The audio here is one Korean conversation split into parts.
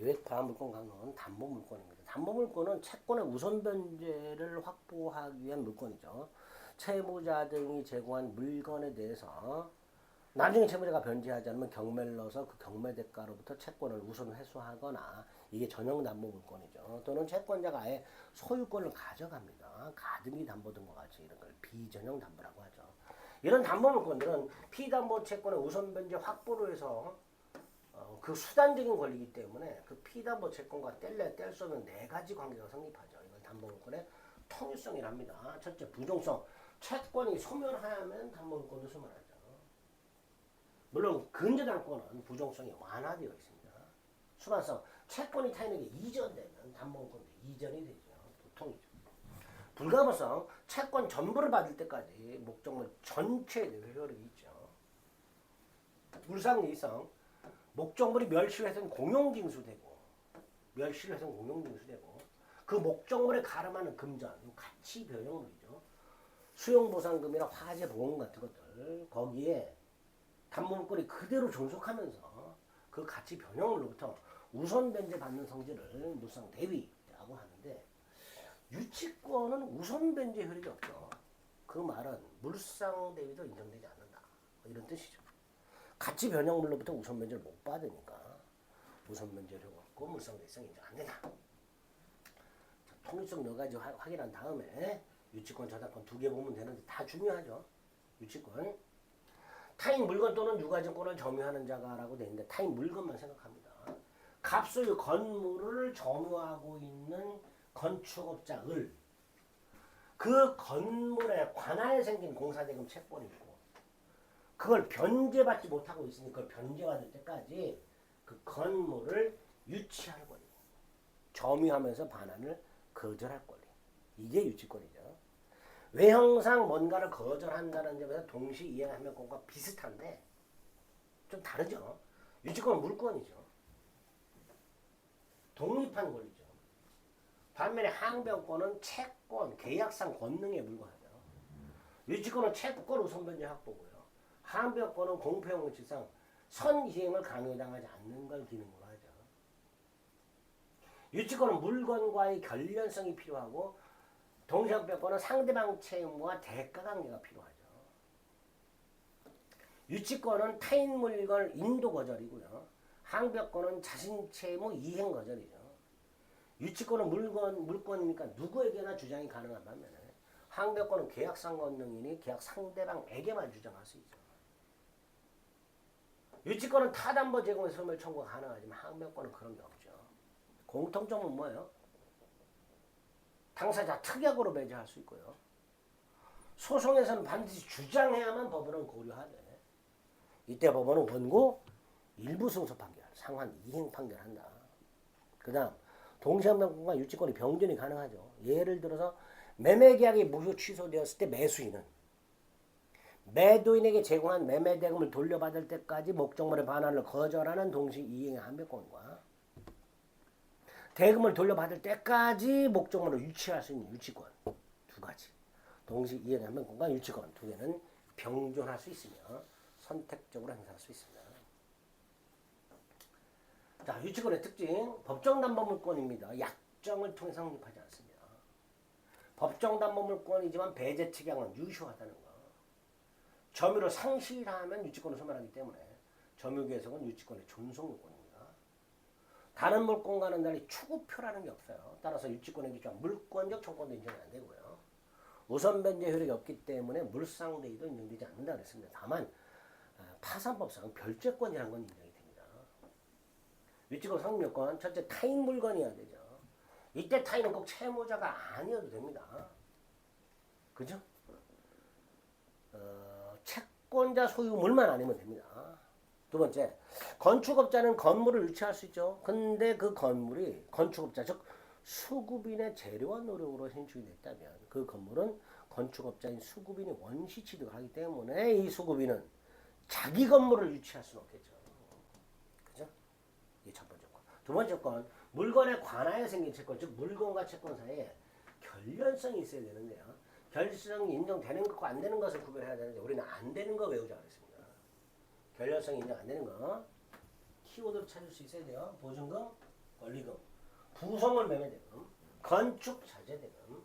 외 과물권 강론 담보 물권입니다. 담보 물권은 채권의 우선 변제를 확보하기 위한 물권이죠. 채무자 등이 제공한 물건에 대해서 나중에 채무자가 변제하지 않으면 경매를 넣어서 그 경매 대가로부터 채권을 우선 회수하거나 이게 전형 담보 물권이죠. 또는 채권자가 아예 소유권을 가져갑니다. 가등기 담보 등과 같이 이런 걸 비전형 담보라고 하죠. 이런 담보 물권들은 피담보 채권의 우선 변제 확보로 해서 어, 그 수단적인 권리이기 때문에 그 피담보 채권과 뗄래 뗄 수 없는 네 가지 관계가 성립하죠. 이걸 담보물권의 통일성이랍니다. 첫째, 부종성. 채권이 소멸하면 담보물권도 소멸하죠. 물론 근저당권은 부종성이 완화되어 있습니다. 수반성. 채권이 타인에게 이전되면 담보물권도 이전이 되죠. 보통이죠. 불가분성. 채권 전부를 받을 때까지 목적물 대해 효력이 있죠. 불상리성. 목적물이 멸실해서는 공용징수되고 멸실해서는 공용징수되고 그 목적물에 가름하는 금전 가치 변형물이죠. 수용보상금이나 화재 보험 같은 것들 거기에 담보물권이 그대로 존속하면서 그 가치 변형물로부터 우선 변제 받는 성질을 물상 대위라고 하는데 유치권은 우선 변제 효력이 없죠. 그 말은 물상 대위도 인정되지 않는다. 뭐 이런 뜻이죠. 가치 변형물로부터 우선 변제를 못 받으니까 우선 변제력 없고 물상대성 인정 안 된다. 자, 통일성 몇 가지 화- 확인한 다음에 유치권, 저작권 두 개 보면 되는데 다 중요하죠. 유치권. 타인 물건 또는 유가증권을 점유하는 자가라고 되어 있는데 타인 물건만 생각합니다. 갑소유 건물을 점유하고 있는 건축업자을 그 건물에 관하에 생긴 공사대금 채권이고 그걸 변제받지 못하고 있으니 그걸 변제받을 때까지 그 건물을 유치할 권리, 점유하면서 반환을 거절할 권리. 이게 유치권이죠. 외형상 뭔가를 거절한다는 점에서 동시 이행하면 권과 비슷한데 좀 다르죠. 유치권은 물권이죠. 독립한 권리죠. 반면에 항변권은 채권, 계약상 권능에 불과하죠. 유치권은 채권 우선 변제 확보고요. 항변권은 공평 원칙상 선이행을 강요당하지 않는 걸 기능으로 하죠. 유치권은 물건과의 결련성이 필요하고 동시항변권은 상대방 채무와 대가 관계가 필요하죠. 유치권은 타인 물건 인도 거절이고요. 항변권은 자신 채무 이행 거절이죠. 유치권은 물건 물권이니까 누구에게나 주장이 가능한 반면에 항변권은 계약상 권능이니 계약 상대방에게만 주장할 수 있죠. 유치권은 타담보 제공의 소멸 청구가 가능하지만 항변권은 그런 게 없죠. 공통점은 뭐예요? 당사자 특약으로 배제할 수 있고요. 소송에서는 반드시 주장해야만 법원은 고려하되 이때 법원은 원고 일부 승소 판결, 상환 이행 판결한다. 그 다음 동시항변권과 유치권이 병존이 가능하죠. 예를 들어서 매매계약이 무효 취소되었을 때 매수인은 매도인에게 제공한 매매 대금을 돌려받을 때까지 목적물의 반환을 거절하는 동시 이행의 한배권과 대금을 돌려받을 때까지 목적물을 유치할 수 있는 유치권 두 가지 동시 이행의 한배권과 유치권 두 개는 병존할 수 있으며 선택적으로 행사할 수 있습니다. 자 유치권의 특징 법정 담보물권입니다. 약정을 통해 성립하지 않습니다. 법정 담보물권이지만 배제 특약은 유효하다는 거. 점유를 상실하면 유치권을 소멸하기 때문에 점유계속은 유치권의 존속물권입니다. 다른 물권과는 달리 추구표라는 게 없어요. 따라서 유치권의 기초한 물권적 청권도 인정이 안 되고요. 우선 변제 효력이 없기 때문에 물상대위도 인정되지 않는다 그랬습니다. 다만 아, 파산법상 별제권이라는 건 인정이 됩니다. 유치권 요건 첫째 타인 물건이어야 되죠. 이때 타인은 꼭 채무자가 아니어도 됩니다. 그죠? 어, 채권자 소유물만 아니면 됩니다. 두 번째, 건축업자는 건물을 유치할 수 있죠. 근데 그 건물이 건축업자, 즉 수급인의 재료와 노력으로 신축이 됐다면 그 건물은 건축업자인 수급인이 원시 취득을 하기 때문에 이 수급인은 자기 건물을 유치할 수는 없겠죠. 그죠? 이게 첫 번째 건. 두 번째 건, 물건에 관하여 생긴 채권, 즉 물건과 채권 사이에 결련성이 있어야 되는데요. 결련성이 인정되는 것과 안 되는 것을 구별해야 되는데 우리는 안 되는 거 외우자 그랬습니다. 결련성이 인정 안 되는 거 키워드로 찾을 수 있어야 돼요. 보증금, 권리금, 부속물 매매대금, 건축 자재대금,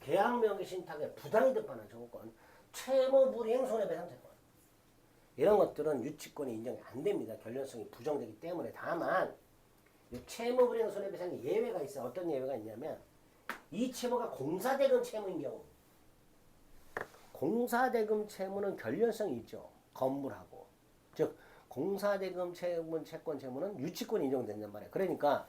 계약 명의 신탁에 부당이 득 반환 청구권, 채무 불이행 손해배상 채권 이런 것들은 유치권이 인정이 안 됩니다. 결련성이 부정되기 때문에 다만 이 채무 불이행 손해배상에 예외가 있어요. 어떤 예외가 있냐면 이 채무가 공사대금 채무인 경우 공사대금 채무는 결련성이 있죠. 건물하고 즉 공사대금 채무 채권 채무는 유치권이 인정된단 말이에요. 그러니까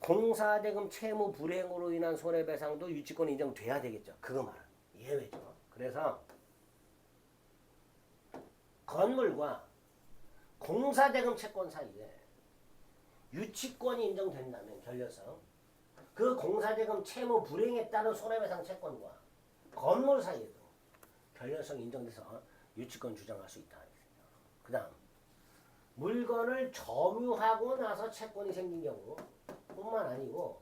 공사대금 채무 불이행으로 인한 손해배상도 유치권 인정돼야 되겠죠. 그거 말은 예외죠. 그래서 건물과 공사대금 채권 사이에 유치권이 인정된다면 결려성 그 공사대금 채무 불이행에 따른 손해배상 채권과 건물 사이에도 결려성이 인정돼서 유치권 주장할 수 있다. 그 다음 물건을 점유하고 나서 채권이 생긴 경우 뿐만 아니고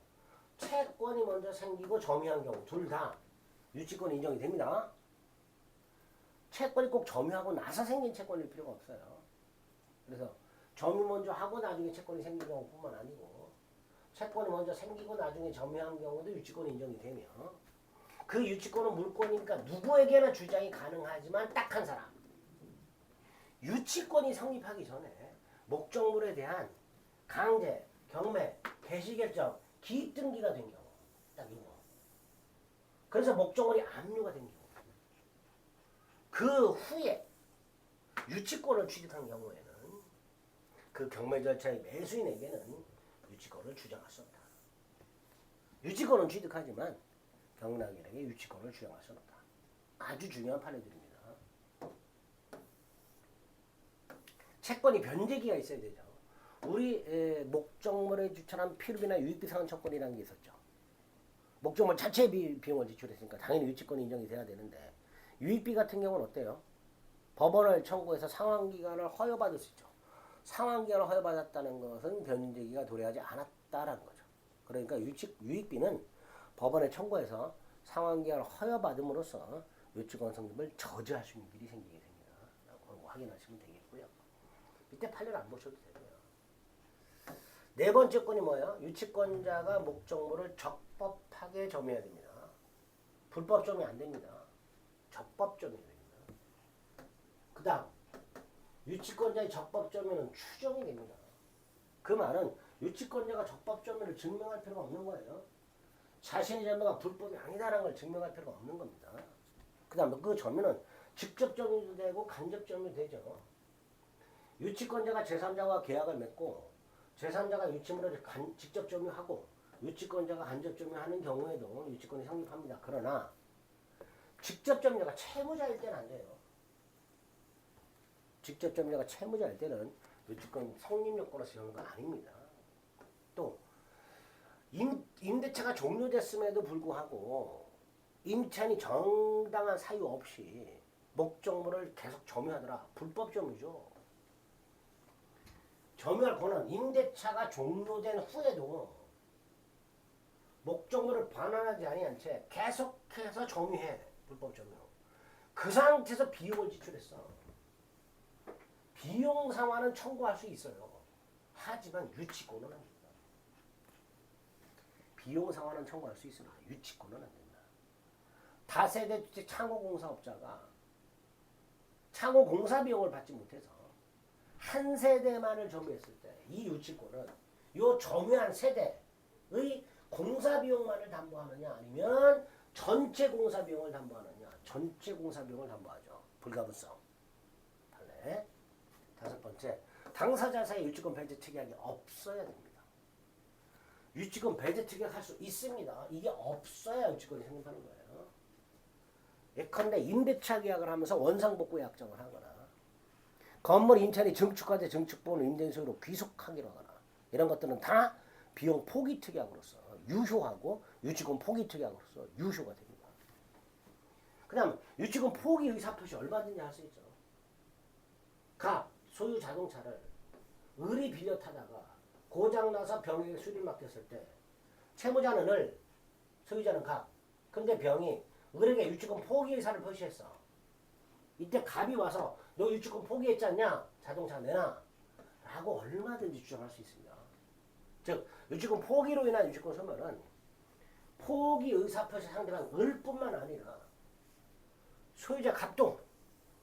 채권이 먼저 생기고 점유한 경우 둘 다 유치권 인정이 됩니다. 채권이 꼭 점유하고 나서 생긴 채권일 필요가 없어요. 그래서 점유 먼저 하고 나중에 채권이 생긴 경우뿐만 아니고 채권이 먼저 생기고 나중에 점유한 경우도 유치권 인정이 되며 그 유치권은 물권이니까 누구에게나 주장이 가능하지만 딱 한 사람. 유치권이 성립하기 전에 목적물에 대한 강제, 경매, 개시결정, 기입등기가 된 경우 딱 이거 그래서 목적물이 압류가 된 경우. 그 후에 유치권을 취득한 경우에는 그 경매 절차의 매수인에게는 유치권을 주장할 수 없다. 유치권은 취득하지만 경락인에게 유치권을 없다. 아주 중요한 판례들입니다. 채권이 변제기가 있어야 되죠. 우리 에, 목적물에 주철한 필요비나 유익비 상환 채권이라는 게 있었죠. 목적물 자체 비, 비용을 지출했으니까 당연히 유치권이 인정이 돼야 되는데 유익비 같은 경우는 어때요? 법원을 청구해서 상환기간을 허여받을 수 있죠. 상환기간을 허여받았다는 것은 변제기가 도래하지 않았다라는 거죠. 그러니까 유치, 유익비는 법원에 청구해서 상환기간을 허여받음으로써 유치권 성립을 저지할 수 있는 일이 생기게 됩니다. 라고 확인하시면 되겠고요. 밑에 판례를 안 보셔도 되고요. 네 번째 건이 뭐예요? 유치권자가 목적물을 적법하게 점유해야 됩니다. 불법 점유 안 됩니다. 적법 점유해야 됩니다. 그 다음 유치권자의 적법 점유는 추정이 됩니다. 그 말은 유치권자가 적법 점유를 증명할 필요가 없는 거예요. 자신의 점유가 불법이 아니다라는 걸 증명할 필요가 없는 겁니다. 그 다음에 그 점유는 직접 점유도 되고 간접 점유도 되죠. 유치권자가 제3자와 계약을 맺고 제3자가 유치물을 간- 직접 점유하고 유치권자가 간접 점유하는 경우에도 유치권이 성립합니다. 그러나 직접 점유가 채무자일 때는 안 돼요. 직접 점유가 채무자일 때는 유치권 성립 요건으로서 이런 거 아닙니다. 또 임, 임대차가 종료됐음에도 불구하고 임차인이 정당한 사유 없이 목적물을 계속 점유하더라. 불법 점유죠. 점유할 권한 임대차가 종료된 후에도 목적물을 반환하지 아니한 채 계속해서 점유해. 불법 점유. 그 상태에서 비용을 지출했어. 비용 상환은 청구할 수 있어요. 하지만 유치권은 안 된다. 비용 상환은 청구할 수 있으나 유치권은 안 된다. 다세대 주택 창호공사업자가 창호 공사 비용을 받지 못해서 한 세대만을 점유했을 때 이 유치권은 요 점유한 세대의 공사 비용만을 담보하느냐 아니면 전체 공사 비용을 담보하느냐? 전체 공사 비용을 담보하죠. 불가분성. 판례 다섯 번째 당사자 사이 유치권 배제 특약이 없어야 됩니다 유치권 배제 특약할 수 있습니다 이게 없어야 유치권이 생긴다는 거예요 예컨대 임대차 계약을 하면서 원상복구 약정을 하거나 건물 임차인이 증축과제 증축본을 임대인 소유로 귀속하기로 하거나 이런 것들은 다 비용 포기 특약으로서 유효하고 유치권 포기 특약으로서 유효가 됩니다. 그다음 유치권 포기 의사 표시 얼마든지 할 수 있죠. 가 소유 자동차를 을이 빌려 타다가 고장 나서 병에게 수리를 맡겼을 때 채무자는 을, 소유자는 가. 근데 병이 을에게 유치권 포기 의사를 표시했어. 이때 갑이 와서 너 유치권 포기했지 않냐? 자동차 내놔. 라고 얼마든지 주장할 수 있습니다. 즉 유치권 포기로 인한 유치권 소멸은 포기 의사 표시 상대방 을 뿐만 아니라 소유자 갑도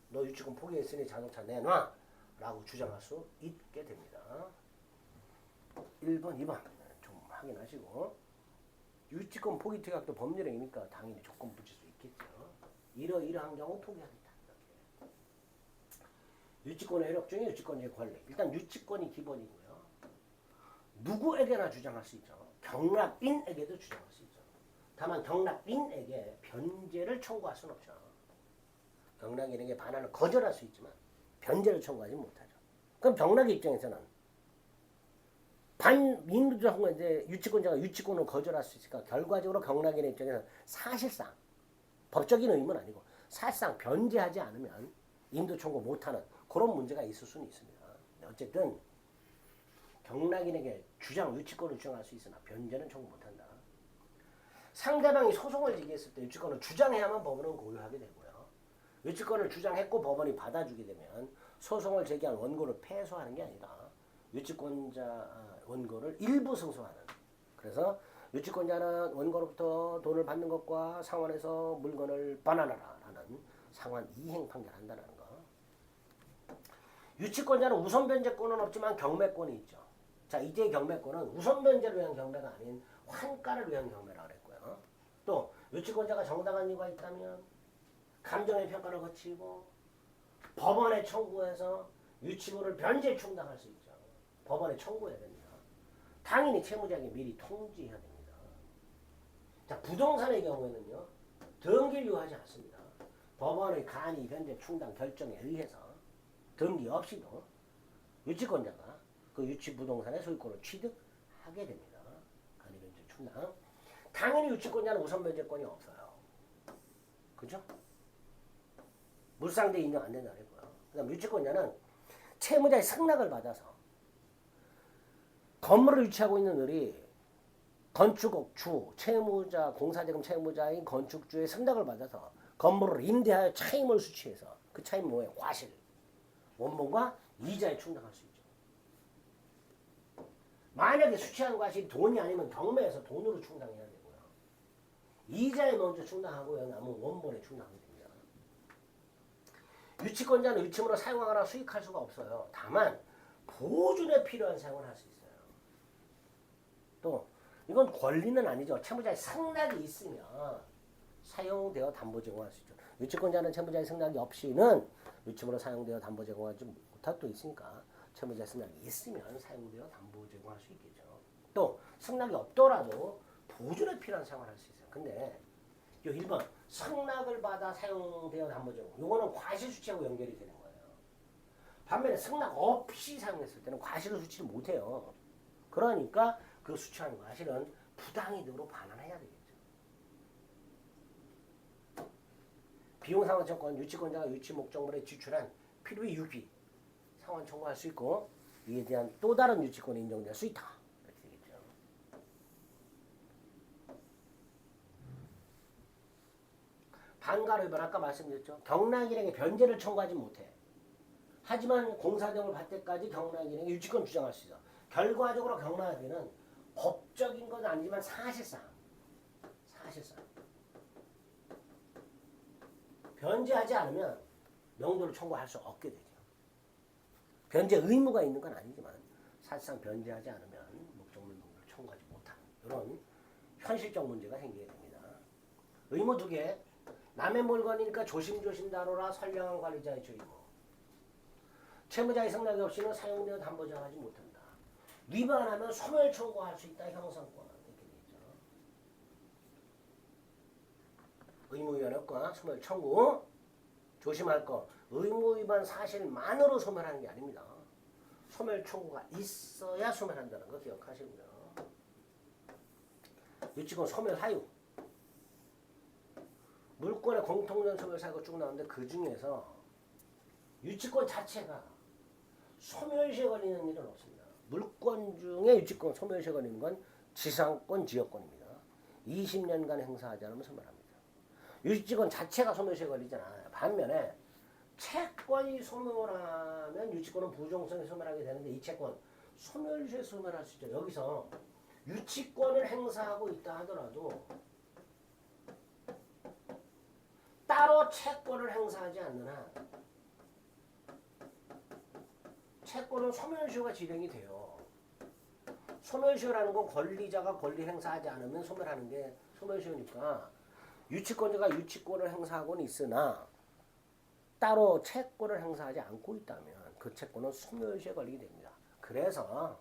너 유치권 포기했으니 자동차 내놔 라고 주장할 수 있게 됩니다. 1번, 2번 좀 확인하시고 유치권 포기 퇴각도 법률행위니까 당연히 조건 붙일 수 있겠죠. 이러이러한 경우 포기하겠다. 이렇게. 유치권의 효력 중에 유치권의 권리. 일단 유치권이 기본이고요. 누구에게나 주장할 수 있죠. 경락인에게도 주장할 수 있죠. 다만 경락인에게 변제를 청구할 수는 없죠. 경락인에게 반환을 거절할 수 있지만 변제를 청구하지 못하죠. 그럼 경락의 입장에서는 반민주주의 항공인데 유치권자가 유치권을 거절할 수 있으니까 결과적으로 경락인의 입장에서는 사실상 법적인 의무는 아니고 사실상 변제하지 않으면 임도 청구 못하는 그런 문제가 있을 수는 있습니다. 어쨌든 경락인에게 주장 유치권을 주장할 수 있으나 변제는 청구 못한다. 상대방이 소송을 제기했을 때 유치권을 주장해야만 법원은 고유하게 되고요. 유치권을 주장했고 법원이 받아주게 되면 소송을 제기한 원고를 패소하는 게 아니라 유치권자 아, 원고를 일부 승소하는. 그래서 유치권자는 원고로부터 돈을 받는 것과 상환해서 물건을 반환하라라는 상환 이행 판결한다는 거. 유치권자는 우선 변제권은 없지만 경매권이 있죠. 자, 이제 경매권은 우선 변제를 위한 경매가 아닌 환가를 위한 경매라고 그랬고요. 또 유치권자가 정당한 이유가 있다면 감정의 평가를 거치고 법원에 청구해서 유치물을 변제 충당할 수 있죠. 법원에 청구해야 됩니다. 당연히 채무자에게 미리 통지해야 됩니다. 자, 부동산의 경우에는요. 등기를 요하지 않습니다. 법원의 간이 변제 충당 결정에 의해서 등기 없이도 유치권자가 그 유치 부동산의 소유권을 취득하게 됩니다. 간이 변제 충당. 당연히 유치권자는 우선 변제권이 없어요. 그죠? 물상대 인정 안 된다는 거고요. 그 다음 유치권자는 채무자의 승낙을 받아서 건물을 유치하고 있는 을이 건축업 주, 채무자, 공사자금 채무자인 건축주의 승낙을 받아서 건물을 임대하여 차임을 수취해서 그 차임 뭐에 과실, 원본과 이자에 충당할 수 있죠. 만약에 수취한 과실이 돈이 아니면 경매에서 돈으로 충당해야 되고요. 이자에 먼저 충당하고요. 남은 원본에 충당하게 됩니다. 유치권자는 유치물을 사용하거나 수익할 수가 없어요. 다만 보존에 필요한 사용을 할 수 있어요. 또 이건 권리는 아니죠. 채무자의 승낙이 있으면 사용되어 담보 제공할 수 있죠. 유치권자는 채무자의 승낙이 없이는 유치물로 사용되어 담보 제공하지 못할 수 있으니까 채무자의 승낙이 있으면 사용되어 담보 제공할 수 있겠죠. 또 승낙이 없더라도 보존에 필요한 사용을 할 수 있어요. 근데 요 1번 승낙을 받아 사용되어 담보 제공. 요거는 과실 수치하고 연결이 되는 거예요. 반면에 승낙 없이 사용했을 때는 과실을 수치를 못 해요. 그러니까 그 수취한 과실은 부당이득으로 반환해야 되겠죠. 비용 상환 청구권 유치권자가 유치 목적물에 지출한 필요비 유비 상환 청구할 수 있고 이에 대한 또 다른 유치권이 인정될 수 있다. 이렇게 되겠죠. 반가로 이번 아까 말씀드렸죠. 경락인에게 변제를 청구하지 못해. 하지만 공사대응을 받을 때까지 경락인에게 유치권 주장할 수 있어. 결과적으로 경락인은 법적인 건 아니지만 사실상 사실상 변제하지 않으면 명도를 청구할 수 없게 되죠. 변제 의무가 있는 건 아니지만 사실상 변제하지 않으면 목적물 명도를 청구하지 못하는 이런 현실적 문제가 생기게 됩니다. 의무 두 개. 남의 물건이니까 조심조심 다뤄라 선량한 관리자의 주의고 채무자의 승낙이 없이는 사용되어 담보정하지 못한다. 위반하면 소멸 청구할 수 있다 형사권 이렇게 되죠. 의무 위반 효과 소멸 청구 조심할 거 의무 위반 사실만으로 소멸하는 게 아닙니다. 소멸 청구가 있어야 소멸한다는 거 기억하시고요. 유치권 소멸 사유 물권의 공통된 소멸 사유가 쭉 나오는데 그 중에서 유치권 자체가 소멸시에 걸리는 일은 없습니다. 물권 중에 유치권 소멸시에 걸리는 건 지상권 지역권입니다. 20년간 행사하지 않으면 소멸합니다. 유치권 자체가 소멸시에 걸리지 않아요. 반면에 채권이 소멸하면 유치권은 부종성이 소멸하게 되는데 이 채권 소멸시효에 소멸할 수 있죠. 여기서 유치권을 행사하고 있다 하더라도 따로 채권을 행사하지 않는 한 채권은 소멸시효가 진행이 돼요. 소멸시효라는 건 권리자가 권리 행사하지 않으면 소멸하는 게 소멸시효니까 유치권자가 유치권을 행사하고는 있으나 따로 채권을 행사하지 않고 있다면 그 채권은 소멸시효에 걸리게 됩니다. 그래서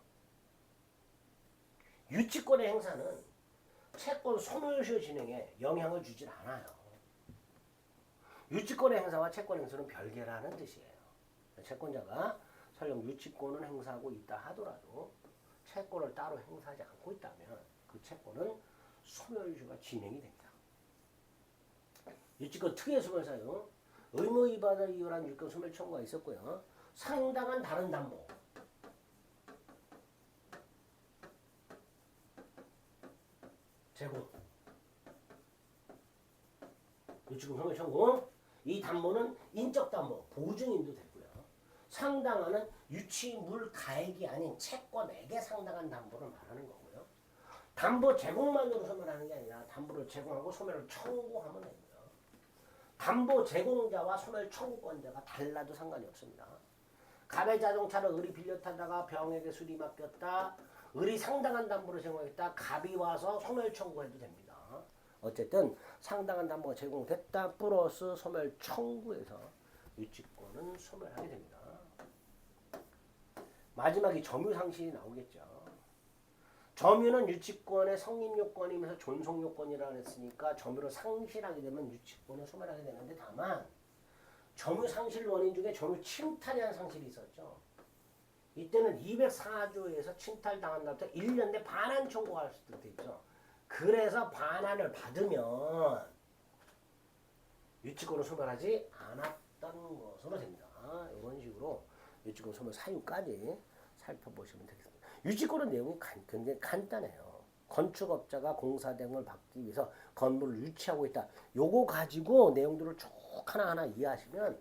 유치권의 행사는 채권 소멸시효 진행에 영향을 주질 않아요. 유치권의 행사와 채권 행사는 별개라는 뜻이에요. 채권자가 설령 유치권을 행사하고 있다 하더라도 채권을 따로 행사하지 않고 있다면 그 채권은 소멸시효가 진행이 됩니다. 유치권 특혜 소멸 사유 의무 위반을 이유한 유권 소멸 청구가 있었고요. 상당한 다른 담보 제공 유치권 소멸 청구 이 담보는 인적 담보 보증인도 되고요. 상당하는 유치물 가액이 아닌 채권액에 상당한 담보를 말하는 거고요. 담보 제공만으로 소멸하는 게 아니라 담보를 제공하고 소멸을 청구하면 됩니다. 담보 제공자와 소멸 청구권자가 달라도 상관이 없습니다. 가베 자동차를 을이 빌려 타다가 병에게 술이 맡겼다. 을이 상당한 담보를 제공했다. 갑이 와서 소멸 청구해도 됩니다. 어쨌든 상당한 담보가 제공됐다. 플러스 소멸 청구해서 유치권은 소멸하게 됩니다. 마지막에 점유 상실이 나오겠죠. 점유는 유치권의 성립 요건이면서 존속 요건이라고 했으니까 점유를 상실하게 되면 유치권을 소멸하게 되는데 다만 점유 상실 원인 중에 점유 침탈이라는 상실이 있었죠. 이때는 204조에서 침탈당한 날부터 1년 내 반환 청구할 수도 있죠. 그래서 반환을 받으면 유치권을 소멸하지 않았던 것으로 됩니다. 이런 식으로 유치권 소멸 사유까지 살펴보시면 되겠습니다. 유치권의 내용이 간- 굉장히 간단해요. 건축업자가 공사 대행을 받기 위해서 건물을 유치하고 있다. 요거 가지고 내용들을 쭉 하나하나 이해하시면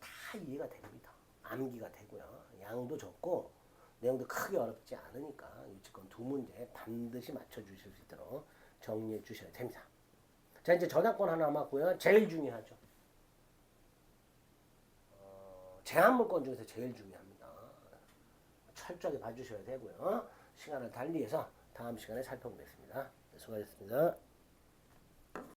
다 이해가 됩니다. 암기가 되고요. 양도 적고 내용도 크게 어렵지 않으니까 유치권 두 문제 반드시 맞춰주실 수 있도록 정리해 주셔야 됩니다. 자 이제 저작권 하나 남았고요. 제일 중요하죠. 어, 제한물권 중에서 제일 중요합니다. 철저하게 봐주셔야 되고요. 시간을 달리해서 다음 시간에 살펴보겠습니다. 네, 수고하셨습니다.